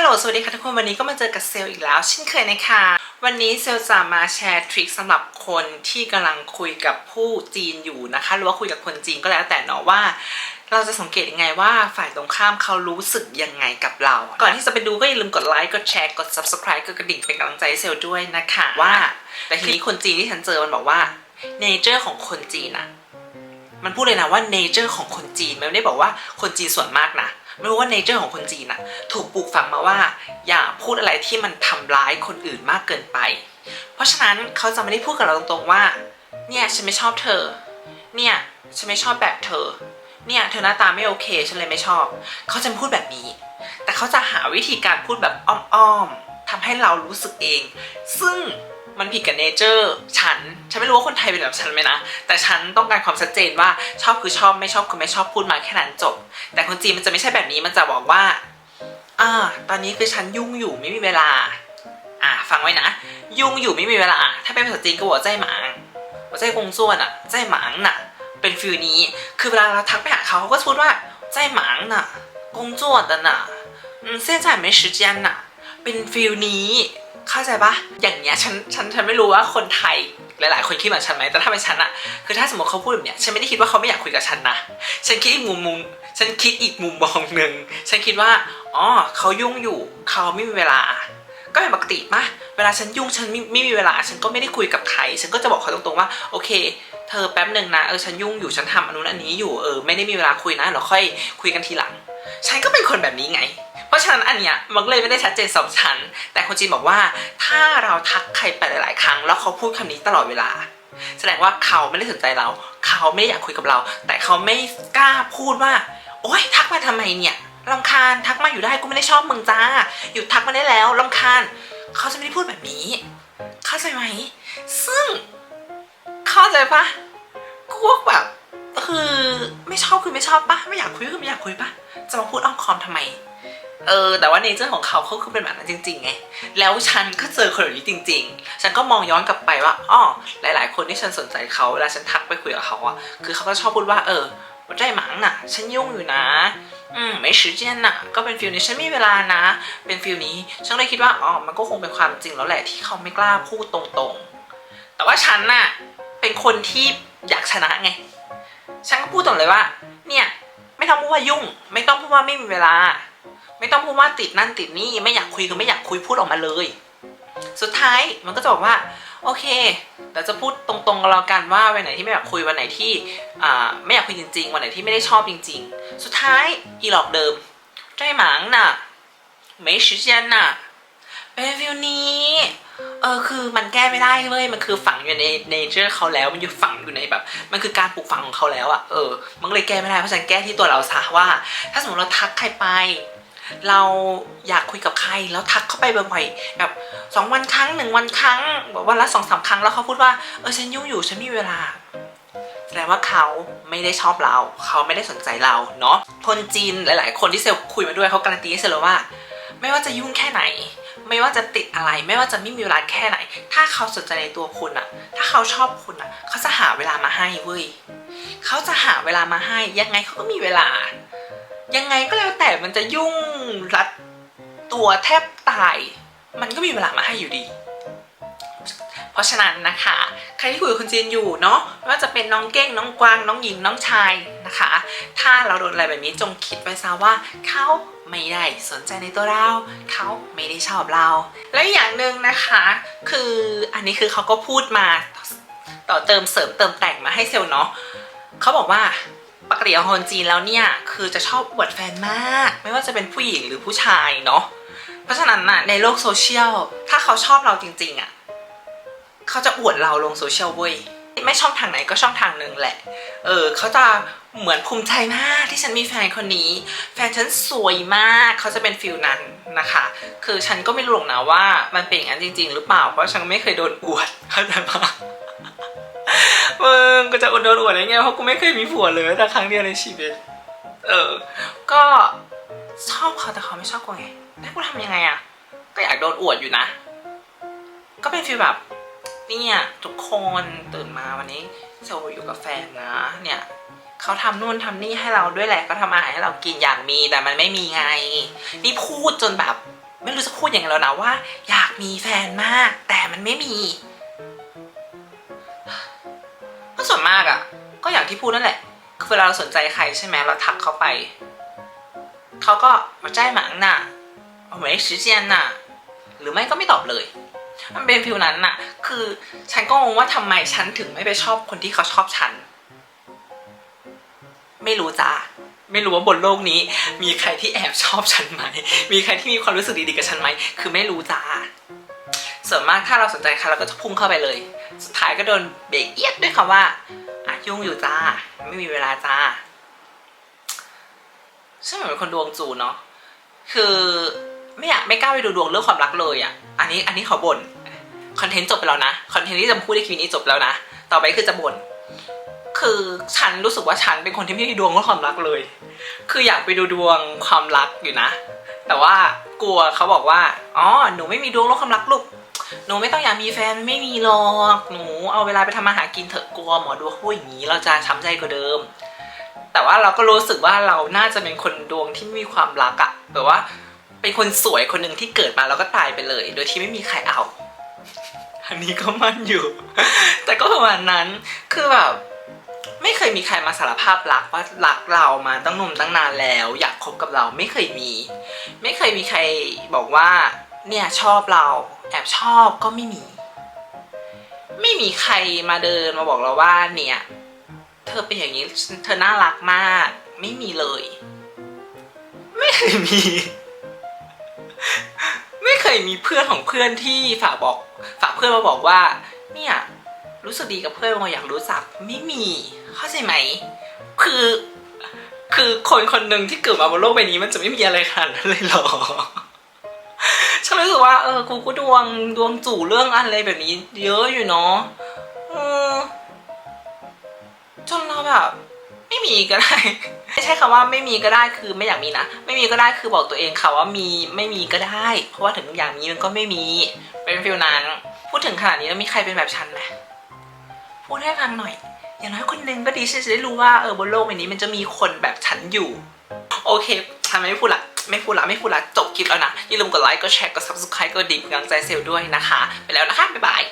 ฮัลโหล สวัสดีค่ะทุกคน วันนี้ก็มาเจอกับเซลอีกแล้วเช่นเคยนะคะ วันนี้เซลจะมาแชร์ทริคสำหรับคนที่กำลังคุยกับผู้จีนอยู่นะคะ หรือว่าคุยกับคนจีนก็แล้วแต่เนาะว่า เราจะสังเกตยังไงว่าฝ่ายตรงข้ามเขารู้สึกยังไงกับเรา ก่อนที่จะไปดูก็อย่าลืมกดไลค์กดแชร์กด subscribe กดกระดิ่งเป็นกำลังใจให้เซลด้วยนะคะว่า แต่ทีนี้คนจีนที่ฉันเจอมันบอกว่าเนเจอร์ของคนจีนอะ มันพูดเลยนะว่าเนเจอร์ของคนจีนมันไม่ได้บอกว่าคนจีนส่วนมากนะไม่รู้ว่าเนเจอร์ของคนจีนอะถูกปลูกฝังมาว่า อย่าพูดอะไรที่มันทำร้ายคนอื่นมากเกินไป เพราะฉะนั้นเขาจะไม่ได้พูดกับเราตรงๆว่า เนี่ยฉันไม่ชอบเธอ เนี่ยฉันไม่ชอบแบบเธอ เนี่ยเธอหน้าตาไม่โอเคฉันเลยไม่ชอบ เขาจะพูดแบบนี้ แต่เขาจะหาวิธีการพูดแบบอ้อมๆทำให้เรารู้สึกเอง ซึ่ง มันผิดกับเนเจอร์ฉัน ฉันไม่รู้ว่าคนไทยเป็นแบบฉันไหมนะ แต่ฉันต้องการความชัดเจนว่าชอบคือชอบไม่ชอบคือไม่ชอบพูดมาแค่นั้นจบ แต่คนจีนมันจะไม่ใช่แบบนี้มันจะบอกว่าอ่าตอนนี้คือฉันยุ่งอยู่ไม่มีเวลา อ่าฟังไว้นะ ยุ่งอยู่ไม่มีเวลา ถ้าเป็นภาษาจีนก็บอกใจหมางว่าใจกงส่วนอะใจหมางน่ะ เป็นฟิลนี้ คือเวลาเราทักไปหาเขาเขาก็พูดว่าใจหมางน่ะกงส่วนน่ะเส้นใจไม่ชิจันน่ะเป็นฟิลนี้ เข้าใจปะอย่างเนี้ยฉันฉันฉันไม่รู้ว่าคนไทยหลาย ๆ คนคิดเหมือนฉันไหมแต่ถ้าเป็นฉันอะคือถ้าสมมติเขาพูดแบบเนี้ยฉันไม่ได้คิดว่าเขาไม่อยากคุยกับฉันนะฉันคิดอีกมุมมุมฉันคิดอีกมุมมองหนึ่งฉันคิดว่าอ๋อเขายุ่งอยู่เขาไม่มีเวลา ก็เป็นปกติปะเวลาฉันยุ่งฉันไม่ไม่มีเวลา ฉันก็ไม่ได้คุยกับใคร ฉันก็จะบอกเขาตรง ๆ ว่าโอเค เธอแป๊บหนึ่งนะเออฉันยุ่งอยู่ฉันทำอันนู้นอันนี้อยู่เออไม่ได้มีเวลาคุยนะเดี๋ยวค่อยคุยกันทีหลัง ฉันก็เป็นคนแบบนี้ไง ราะฉะนั้นอันเนี้ยมันก็เลยไม่ได้ชัดเจนสำหรับฉัน แต่คนจีนบอกว่าถ้าเราทักใครไปหลาย ๆ ครั้ง แล้วเขาพูดคำนี้ตลอดเวลา แสดงว่าเขาไม่ได้สนใจเรา เขาไม่ได้อยากคุยกับเรา แต่เขาไม่กล้าพูดว่า โอ๊ยทักมาทำไมเนี่ยลำคาญทักมาอยู่ได้กูไม่ได้ชอบมึงจ้าหยุดทักมาได้แล้วลำคาญเขาจะไม่ได้พูดแบบนี้ เข้าใจไหม ซึ่ง เข้าใจปะกูว่าแบบคือไม่ชอบคือไม่ชอบปะไม่อยากคุยคือไม่อยากคุยปะจะมาพูดอ้อมคอมทำไม เออแต่ว่าเนเจอร์ของเขาเขาคือเป็นแบบนั้นจริงๆไงแล้วฉันก็เจอคนแบบนี้จริง ๆ ฉันก็มองย้อนกลับไปว่าอ๋อหลาย ๆ คนที่ฉันสนใจเขาเวลาฉันทักไปคุยกับเขาอะคือเขาก็ชอบพูดว่า เออหัวใจหมังน่ะ ฉันยุ่งอยู่นะ อืมไม่时间น่ะ ก็เป็นฟิลนี้ฉันไม่มีเวลานะ เป็นฟิลนี้ฉันเลยคิดว่าอ๋อมันก็คงเป็นความจริงแล้วแหละที่เขาไม่กล้าพูดตรงๆ แต่ว่าฉันน่ะเป็นคนที่อยากชนะไง ฉันก็พูดตรงเลยว่า เนี่ย ไม่ต้องพูดว่ายุ่ง ไม่ต้องพูดว่าไม่มีเวลา ไม่ต้องพูดว่าติดนั่นติดนี่ไม่อยากคุยก็ไม่อยากคุยพูดออกมาเลย สุดท้ายมันก็จะบอกว่า โอเคเดี๋ยวจะพูดตรงๆกับเรากันว่าวันไหนที่ไม่อยากคุยวันไหนที่ไม่อยากคุยจริง ๆ วันไหนที่ไม่ได้ชอบจริง ๆ สุดท้ายอีหลอกเดิมใจหมางน่ะไม่时间น่ะเป็นฟิลนี้เออคือมันแก้ไม่ได้เว้ยมันคือฝังอยู่ในเนเจอร์เขาแล้ว มันอยู่ฝังอยู่ในแบบ มันคือการปลูกฝังของเขาแล้วอะเออ มันเลยแก้ไม่ได้เพราะฉะนั้นแก้ที่ตัวเราซะว่า ถ้าสมมติเราทักใครไป เราอยากคุยกับใครแล้วทักเข้าไปบ่อยๆแบบสองวันครั้งหนึ่งวันครั้งแบบวันละสองสามครั้งแล้วเขาพูดว่าเออฉันยุ่งอยู่ฉันมีเวลาแสดงว่าเขาไม่ได้ชอบเรา เขาไม่ได้สนใจเราเนาะคนจีนหลาย ๆ คนที่เซลคุยมาด้วยเขาการันตีให้เซลว่า ไม่ว่าจะยุ่งแค่ไหน ไม่ว่าจะติดอะไร ไม่ว่าจะไม่มีเวลาแค่ไหน ถ้าเขาสนใจในตัวคุณอะถ้าเขาชอบคุณอะเขาจะหาเวลามาให้เว้ยเขาจะหาเวลามาให้ยังไงเขาก็มีเวลา ยังไงก็แล้วแต่มันจะยุ่ง รัดตัวแทบตาย มันก็มีเวลามาให้อยู่ดี เพราะฉะนั้นนะคะ ใครที่คุยกับคุณจีนอยู่เนาะไม่ว่าจะเป็นน้องเก้งน้องกวางน้องหญิงน้องชายนะคะ ถ้าเราโดนอะไรแบบนี้จงคิดไว้ซะว่าเขาไม่ได้สนใจในตัวเราเขาไม่ได้ชอบเรา แล้วอีกอย่างหนึ่งนะคะ คืออันนี้คือเขาก็พูดมาต่อเติมเสริมเติมแต่งมาให้เซลเนาะเขาบอกว่า ปกติของคนจีนแล้วเนี่ย คือจะชอบอวดแฟนมาก ไม่ว่าจะเป็นผู้หญิงหรือผู้ชายเนาะเพราะฉะนั้นน่ะในโลกโซเชียลถ้าเขาชอบเราจริงๆอะ่ะเขาจะอวดเราลงโซเชียลเว้ยไม่ช่องทางไหนก็ช่องทางหนึ่งแหละ เออเขาจะเหมือนภูมิใจมากที่ฉันมีแฟนคนนี้ แฟนฉันสวยมากเขาจะเป็นฟิลนั้นนะคะ คือฉันก็ไม่รู้หรอกนะว่ามันเป็นอย่างนั้นจริง ๆ หรือเปล่า เพราะฉันไม่เคยโดนอวดเข้าใจปะ มึงก็จะอดโดนอวดได้ไงเพราะกูไม่เคยมีผัวเลยแต่ครั้งเดียวในชีวิต เออ ก็ชอบเขาแต่เขาไม่ชอบกูไงแล้วกูทำยังไงอะ ก็อยากโดนอวดอยู่นะ ก็เป็นฟีลแบบเนี่ยทุกคนตื่นมาวันนี้โซอยู่กับแฟนนะ เนี่ยเขาทำนู่นทำนี่ให้เราด้วยแหละก็ทำอาหารให้เรากินอย่างมีแต่มันไม่มีไง นี่พูดจนแบบ ไม่รู้จะพูดยังไงแล้วนะว่า อยากมีแฟนมาก แต่มันไม่มี ก็ส่วนมากอะ่ะ ก็อย่างที่พูดนั่นแหละ คือเวลาเราสนใจใครใช่ไหมเราทักเขาไป เขาก็มาใจหมังน่ะเอาไม่时间น่ะ หรือไม่ก็ไม่ตอบเลย มันเป็นฟิลนั้นน่ะ คือฉันก็งงว่าทำไมฉันถึงไม่ไปชอบคนที่เขาชอบฉัน ไม่รู้จ้าไม่รู้ว่าบนโลกนี้ มีใครที่แอบชอบฉันไหม มีใครที่มีความรู้สึกดีๆกับฉันไหม คือไม่รู้จ้าส่วนมากถ้าเราสนใจใครเราก็จะพุ่งเข้าไปเลย สุดท้ายก็โดนเบรกเอียดด้วยคำว่าอะยุ่งอยู่จ้า ไม่มีเวลาจ้าซึ่งเหมือนเป็นคนดวงจูเนาะคือไม่อยากไม่กล้าไปดูดวงเรื่องความรักเลยอะ่ะ อันนี้อันนี้ขอบ่นคอนเทนต์จบไปแล้วนะคอนเทนต์ที่จะพูดในคลิปนี้จบแล้วนะต่อไปคือจะบ่นคือฉันรู้สึกว่าฉันเป็นคนที่ไม่มีดวงเรื่องความรักเลย คืออยากไปดูดวงความรักอยู่นะ แต่ว่ากลัวเขาบอกว่าอ๋อหนูไม่มีดวงเรื่องความรักลูก หนูไม่ต้องอยากมีแฟนไม่มีหรอก หนูเอาเวลาไปทำมาหากินเถอะกลัวหมอดูเขาพูดอย่างนี้เราจะช้ำใจกว่าเดิม แต่ว่าเราก็รู้สึกว่าเราน่าจะเป็นคนดวงที่ไม่มีความรักอะแบบว่าเป็นคนสวยคนหนึ่งที่เกิดมาแล้วก็ตายไปเลย โดยที่ไม่มีใครเอาอันนี้ก็มั่นอยู่ แต่ก็ประมาณนั้นคือแบบไม่เคยมีใครมาสารภาพรักว่ารักเรามาตั้งหนุ่มตั้งนานแล้ว อยากคบกับเราไม่เคยมี ไม่เคยมีใครบอกว่าเนี่ยชอบเรา แอบชอบก็ไม่มี ไม่มีใครมาเดินมาบอกเราว่าเนี่ย เธอเป็นอย่างนี้เธอน่ารักมาก ไม่มีเลย ไม่เคยมี ไม่เคยมีเพื่อนของเพื่อนที่ฝากบอก ฝากเพื่อนมาบอกว่า เนี่ย รู้สึกดีกับเพื่อนมาอยากรู้จัก ไม่มี เข้าใจไหม คือคือคนคนหนึ่งที่เกิดมาบนโลกใบนี้มันจะไม่มีอะไรขนาดนั้นเลยหรอ ฉันรู้สึกว่าเออกูก็ดวงดวงจู่เรื่องอะไรแบบนี้ เยอะอยู่เนาะจนเราแบบไม่มีก็ได้ไม่ใช่คำว่าไม่มีก็ได้คือไม่อยากมีนะไม่มีก็ได้คือบอกตัวเองค่ะว่ามีไม่มีก็ได้ เพราะว่าถึงอย่างมีมันก็ไม่มีเป็นฟิลนั้น พูดถึงขนาดนี้แล้วมีใครเป็นแบบฉันไหมพูดให้ฟังหน่อย อย่างน้อยคนหนึงก็ดีฉันจะได้รู้ว่าเออบนโลกใบนี้มันจะมีคนแบบฉันอยู่ โอเคทำไมไม่พูดละ ไม่พูดละไม่พูดละจบคลิปแล้วนะอย่าลืมกดไลค์กดแชร์กด subscribe กดดิ่งกำลังใจเซลล์ด้วยนะคะ ไปแล้วนะคะบ๊ายบาย